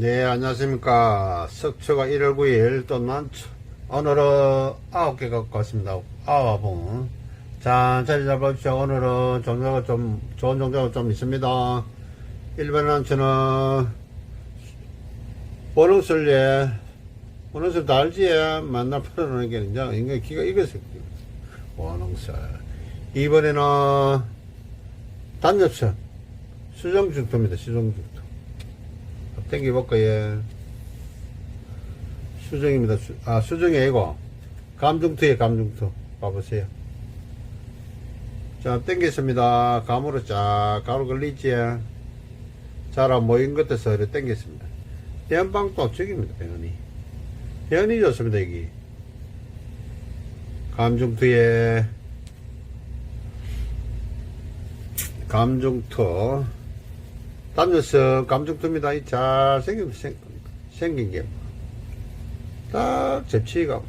네, 안녕하십니까. 석초가 1월 9일 또 난초. 오늘은 9개 갖고 왔습니다. 9분. 자, 자리 잡아주십시오. 오늘은 종류가 좀, 좋은 종류가 좀 있습니다. 1번 난초는, 원흥술에, 원흥술 달지에 만날 풀어놓는 게 이제, 이게 기가 익었어. 원흥술. 이번에는, 단엽선. 수정죽도입니다. 수정죽도. 땡겨볼까, 예. 수정입니다. 수, 아, 수정이 아니고, 감중투에 감중투. 봐보세요. 자, 땡겼습니다. 감으로 쫙, 가로 걸리지. 자라 모인 것에서 이렇게 땡겼습니다. 대한방도 죽입니다, 배현이. 배현이 좋습니다, 여기. 감중투에, 감중투. 단녀서 감중투입니다. 이 잘생긴, 생, 생긴 게. 딱 접치가.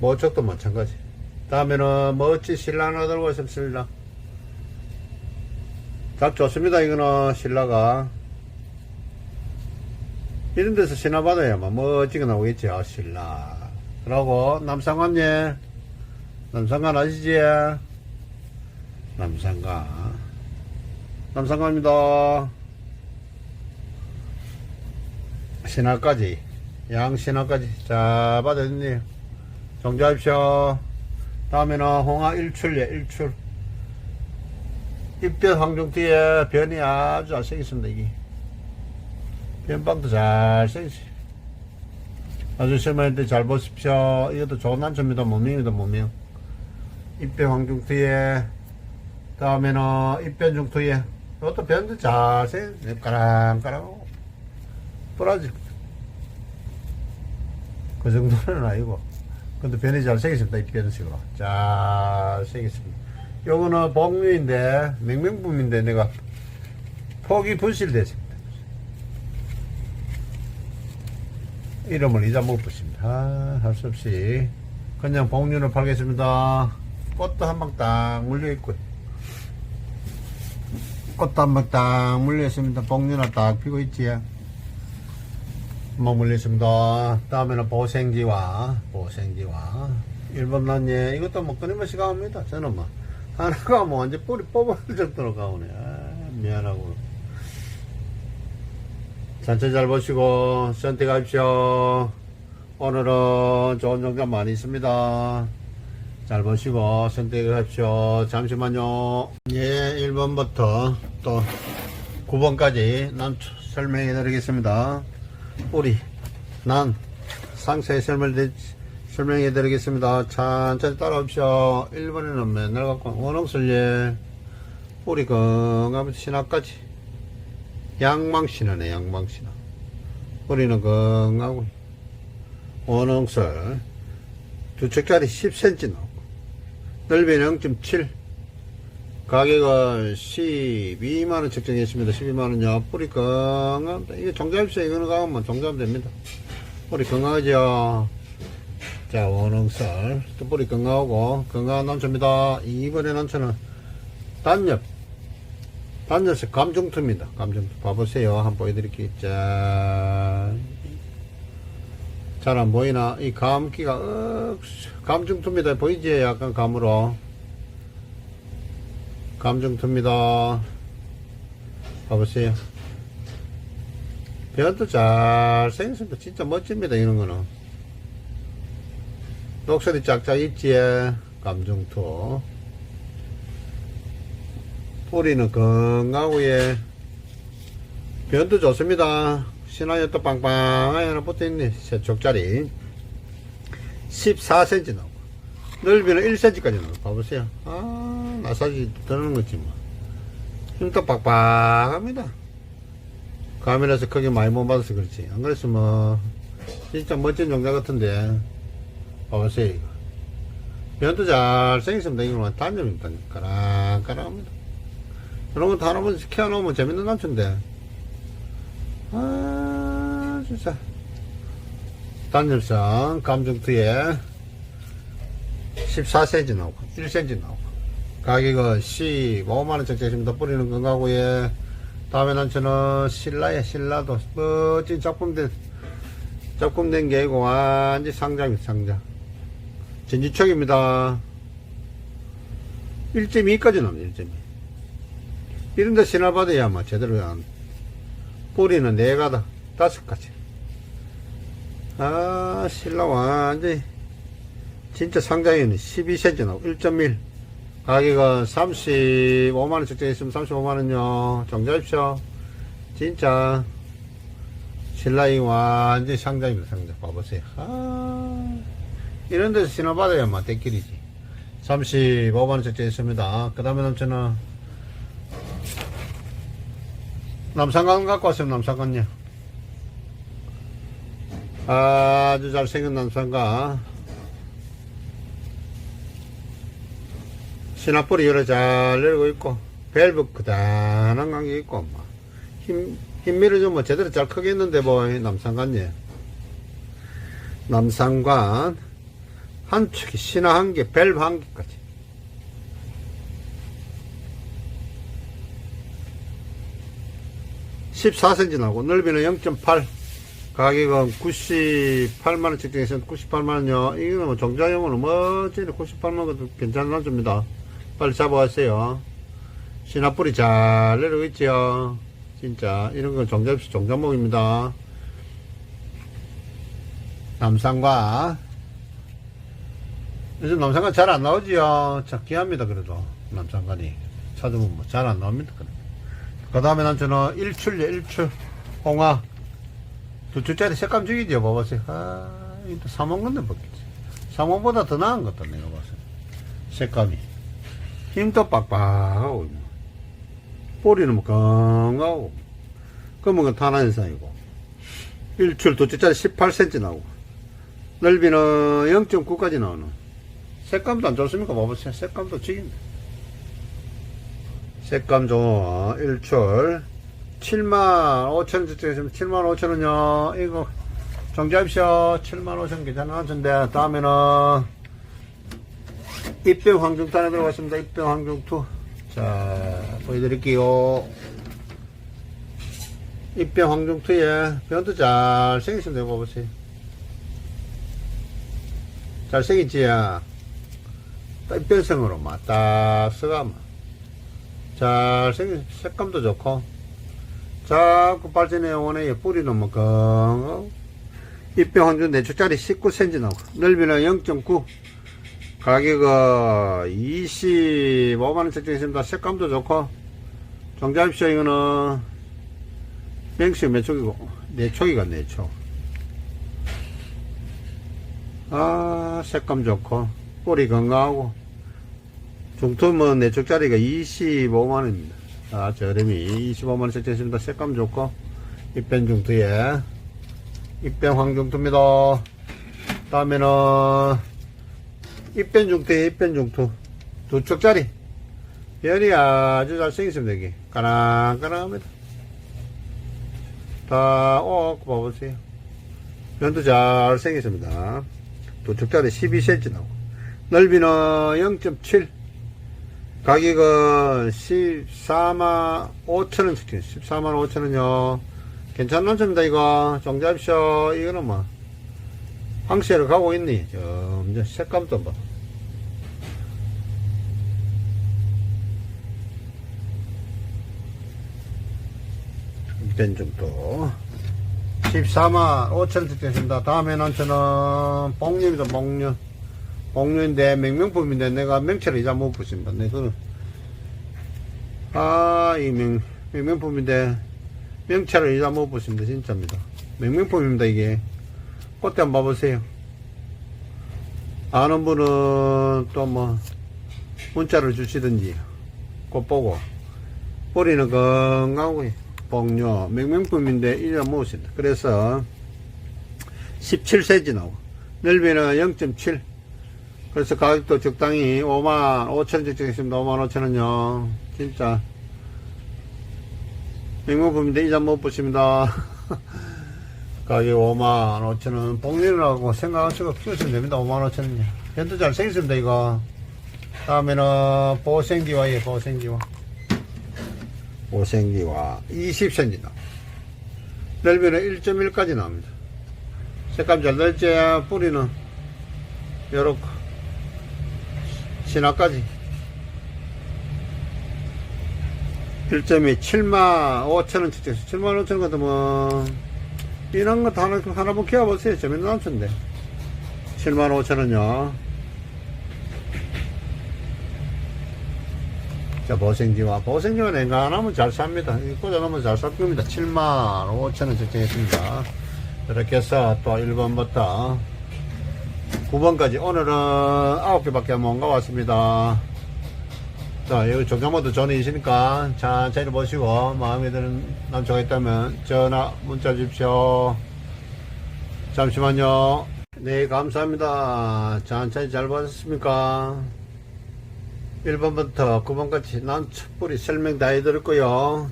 모쪽도 마찬가지. 다음에는 멋진 신라 하나 들고 있습니다. 딱 좋습니다. 이거는 신라가. 이런 데서 신화 받아야만 멋지게 나오겠지. 아, 신라. 그러고 남상관예. 남상관 아시지? 남상관. 남상관입니다. 신화까지. 양신화까지. 자, 받아줬네요. 정지하십시오. 다음에는 홍화 일출예, 일출. 입변 황중뒤에 변이 아주 잘생겼습니다, 이게. 변방도 잘생겼어요. 아주 실마인데 잘 보십시오. 이것도 좋은 난초입니다. 모명입니다, 모명. 입변 황중 뒤에, 다음에는 입변 중투에, 이것도 변도 잘생겼어요. 까랑까랑하고. 뿌라지. 그 정도는 아니고. 근데 변이 잘생겼습니다. 입변식으로. 잘생겼습니다. 요거는 복류인데, 맹명품인데 내가 폭이 분실됐습니다. 이름을 잊어못 붙습니다. 아, 할 수 없이. 그냥 복류를 팔겠습니다. 꽃도 한 방 딱 물려있고요. 꽃도 한방딱 물려있습니다. 복류나 딱 피고 있지. 한방 물렸습니다. 다음에는 보생지와, 보생지와. 1번 난예, 이것도 뭐 끊임없이 가옵니다. 저는 뭐, 하나가 뭐 완전 뿌리 뽑아질 정도로 가오네. 아, 미안하고. 전체 잘 보시고, 선택하십시오. 오늘은 좋은 정보 많이 있습니다. 잘 보시고, 선택하십시오. 잠시만요. 예, 1번부터 또 9번까지 난 설명해 드리겠습니다. 뿌리, 난, 상세히 설명해, 설명해 드리겠습니다. 천천히 따라오십시오. 1번에는 맨날 갖고, 원홍설예, 뿌리 건강부터 신화까지. 양망신화네, 양망신화. 뿌리는 건강하고, 원홍설, 두 척짜리 10cm 나오고, 넓이는 0.7. 가격은 12만원 책정했습니다. 12만원요. 뿌리 건강합니다. 이게 종잡입시오. 이거는 가면 종잡으면 됩니다. 뿌리 건강하죠. 자, 원흥살. 또 뿌리 건강하고, 건강한 난초입니다. 이번에 난초는 단엽. 단엽은 감중투입니다. 감중투. 봐보세요. 한번 보여드릴게요. 자. 잘 안 보이나? 이 감기가, 억, 감중투입니다. 보이지? 약간 감으로. 감정투입니다. 봐보세요. 배도 잘생겼습니다. 진짜 멋집니다. 이런 거는. 녹슬이 짝짝 있지에 감정투. 뿌리는 건강하고에 변도 좋습니다. 신화에 또 빵빵하게 하나 붙어있네. 새 족짜리. 14cm 나오고. 넓이는 1cm까지 나오고. 봐보세요. 아, 마사지 드는 거지 뭐. 힘도 빡빡합니다. 카메라에서 크게 많이 못 받아서 그렇지. 안 그랬으면 뭐, 진짜 멋진 종자 같은데. 봐보세요, 이거. 면도 잘 생겼습니다. 이거는 단점입니다. 까랑까랑합니다. 이런 거다 한번 키워놓으면 재밌는 남친데. 아, 진짜. 단점성, 감정투에 14cm 나오고, 1cm 나오고. 가격은 15만원 적재입니다. 뿌리는 건가고에 다음에 난 저는 신라야 신라도 멋진 작품된 작품된 게 아니고 완전 상장입니다 상장 전지척입니다 1.2까지 나옵니다 1.2 이런데 신화받아야 뭐 제대로 한 뿌리는 네 가다 다섯 가지 아 신라 완전 진짜 상장이네. 12cm 나오고 1.1 가격은 35만원 적정 있으면 35만원요. 정자입시오. 진짜 신라이 완전 상장입니다 상장. 봐보세요. 아 이런 데서 신화받아야만 대길이지. 35만원 적정 있습니다. 그 다음에 남자는 남산강 갖고 왔으면 남산강요 아주 잘생긴 남산강 신화뿌리 여러 잘 내리고 있고 밸브 크다란 관계 있고 뭐. 힘, 힘 밀어주면 뭐 제대로 잘 크겠는데 뭐 남산관예 남산관 한 축이 신화 한 개, 밸브 한 개까지 (14cm) 나고 넓이는 (0.8) 가격은 98만원 측정해서 98만원요 이거는 뭐 정자용으로 멋지게 98만원 괜찮은 남줍니다 빨리 잡아가세요. 신화뿌리 잘 내려오고 있죠. 진짜 이런 건 종잡시 종자목입니다. 남산과 요즘 남산관 잘 안 나오지요. 자, 귀합니다. 그래도 남산관이 찾으면 뭐 잘 안 나옵니다. 그 다음에 난 저는 일출요 일출 홍화 두 줄짜리 색감 죽이죠. 봐보세요. 아, 이거 사먹 건데 먹겠지. 사먹보다 더 나은 것도 내가 봤어요. 색감이. 힘도 빡빡하고 뭐. 뿌리는 뭐 건강하고 그러면 건 탄환 현상이고 일출 두째짜리 18cm 나오고 넓이는 0.9까지 나오는 색감도 안 좋습니까 봐보세요 색감도 죽인다 색감 좋은 일출 7만 5천원 저쪽에서 7만 5천 원요 이거 정지합시오 7만 5천 괜찮은 한천데 다음에는 입병 하나 들어갔습니다. 입병 황중투. 자, 보여드릴게요. 입병 황중투에 변도 잘 생겼습니다. 이거 봐보세요. 잘 생겼지, 야. 입변성으로 맞딱 써가면. 잘 생겼, 색감도 좋고. 자꾸 발전해 오네. 뿌리는 뭐, 건, 입병 황중 4초짜리 19cm 나오고. 넓이는 0.9. 가격은 25만원 책정했습니다. 색감도 좋고, 정자입시오, 이거는, 맹수 몇 촉이고, 네 촉이가 네 촉. 아, 색감 좋고, 뿌리 건강하고, 중투면 네 촉짜리가 25만원입니다. 아, 저렴이 25만원 책정했습니다. 색감 좋고, 입변 중투에, 입변 황중투입니다. 다음에는, 입변 중투에 입변 중투. 두 쪽짜리. 변이 아주 잘생겼습니다 여기. 까랑까랑합니다. 다 오, 봐보세요. 변도 잘생겼습니다. 두 쪽짜리 12cm 나오고. 넓이는 0.7 가격은 14만 5천원 14만 5천원요. 괜찮은 남자입니다 이거. 정 잡쇼 이거는 뭐 황새를 가고 있니? 점점 색감도 봐. 된 정도. 14만 5천원 됐습니다. 다음에는 저는 뽕류입니다 뽕류 뽕류인데 맹명품인데 내가 명체를 이자 못 붙습니다. 내 그는 아이 명, 명명품인데 명체를 이자 못 붙습니다. 진짜입니다. 명명품입니다 이게. 꽃대 한번 봐보세요. 아는 분은 또 뭐 문자를 주시든지 꽃 보고 뿌리는 건강하고 복료 명명품인데 이래 모으신다. 그래서 17cm 나오고 넓이는 0.7 그래서 가격도 적당히 5만 5천원 적정 있습니다. 5만 5천원요. 진짜. 명명품인데 이자 못 보십니다. 가격 5만 5천원 복리라고 생각하시고 키우시면 됩니다. 5만 5천원이요 현도 잘 생겼습니다 이거. 다음에는 보생기와 예 보생기와. 5cm와 20cm 나 넓이는 1.1까지 나옵니다. 색감 잘 날지 뿌리는 요렇게 신화까지. 1점이 7만 5천원 측정해서 7만 5천원 같은 뭐 이런 것도 하나, 하나 번 키워보세요. 남천데. 7만 5천원요. 자 보생지와 보생지와 냉간하면 잘 삽니다. 이 꽂아놓으면 잘살 겁니다. 7만 5천원 측정했습니다. 이렇게 해서 또 1번부터 9번까지 오늘은 9개밖에 못 가왔습니다 자, 여기 종자모드 전에 있으니까 천천히 보시고 마음에 드는 남자가 있다면 전화 문자 주십시오. 잠시만요. 네, 감사합니다. 천천히 잘 보셨습니까? 1번부터 9번까지 난 촛불이 설명 다 해드렸고요.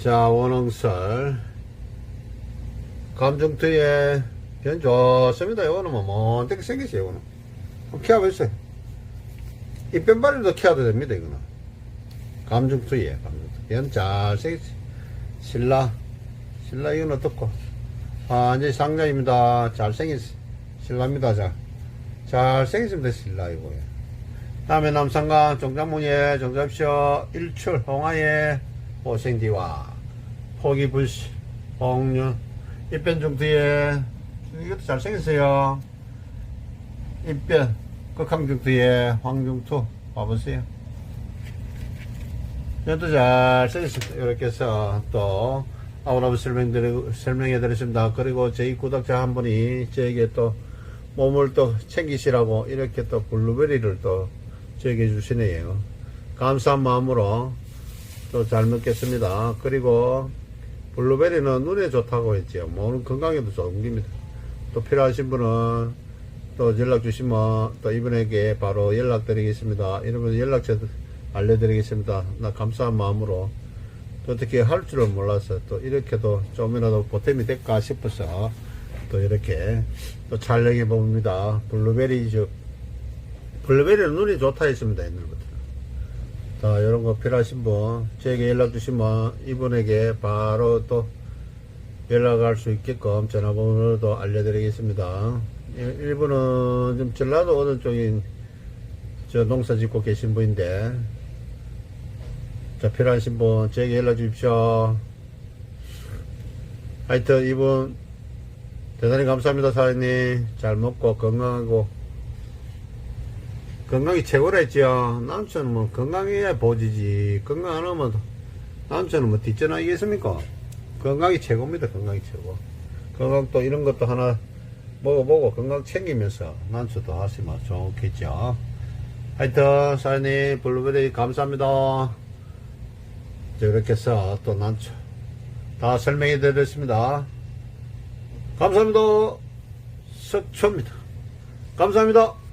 자, 원흥설. 감정트에 변 좋습니다. 이거는 뭐, 뭔데 생기세요, 이거는. 한번 키워보세요. 이 뺀발이도 키워도 됩니다, 이거는. 감정투이에요, 감정투. 얘는 잘 생겼지. 신라. 신라 이건 어떻고. 아, 이제 상자입니다. 잘생겼어. 신라입니다, 자. 잘생겼습니다, 신라 이거에. 다음에 남산강 정장문예 정잡쇼 일출 홍하의 호생디와 포기불씨 홍윤 입변중투에 이것도 잘생겼어요. 입변 극항중투에 황중투 봐보세요. 이것도 잘 써있습니다. 이렇게 해서 또 아우라브 설명드리, 설명해 드렸습니다. 그리고 저희 구독자 한 분이 저에게 또 몸을 또 챙기시라고 이렇게 또 블루베리를 또 저에게 주시네요. 감사한 마음으로 또 잘 먹겠습니다. 그리고 블루베리는 눈에 좋다고 했죠. 몸 건강에도 좋은 겁니다. 또 필요하신 분은 또 연락 주시면 또 이분에게 바로 연락 드리겠습니다. 이러면 연락처 알려드리겠습니다. 나 감사한 마음으로 또 어떻게 할 줄은 몰라서 또 이렇게도 좀이라도 보탬이 될까 싶어서 또 이렇게 또 촬영해 봅니다. 블루베리 저 블루베리는 눈이 좋다 했습니다. 옛날부터. 자, 이런 거 필요하신 분, 저에게 연락 주시면 이분에게 바로 또 연락할 수 있게끔 전화번호도 알려드리겠습니다. 일- 일분은 좀 전라도 어느 쪽인 저 농사 짓고 계신 분인데, 자, 필요하신 분, 저에게 연락 주십시오. 하여튼 이분, 대단히 감사합니다, 사장님. 잘 먹고 건강하고, 건강이 최고라 했죠. 남편은 뭐 건강해야 보지지. 건강 안 하면 남편은 뭐 뒷전화이겠습니까? 건강이 최고입니다. 건강이 최고. 건강 또 이런 것도 하나 먹어보고 건강 챙기면서 난초도 하시면 좋겠죠. 하여튼 사장님 블루베리 감사합니다. 자, 이렇게 해서 또 난초 다 설명해 드렸습니다. 감사합니다. 석초입니다. 감사합니다.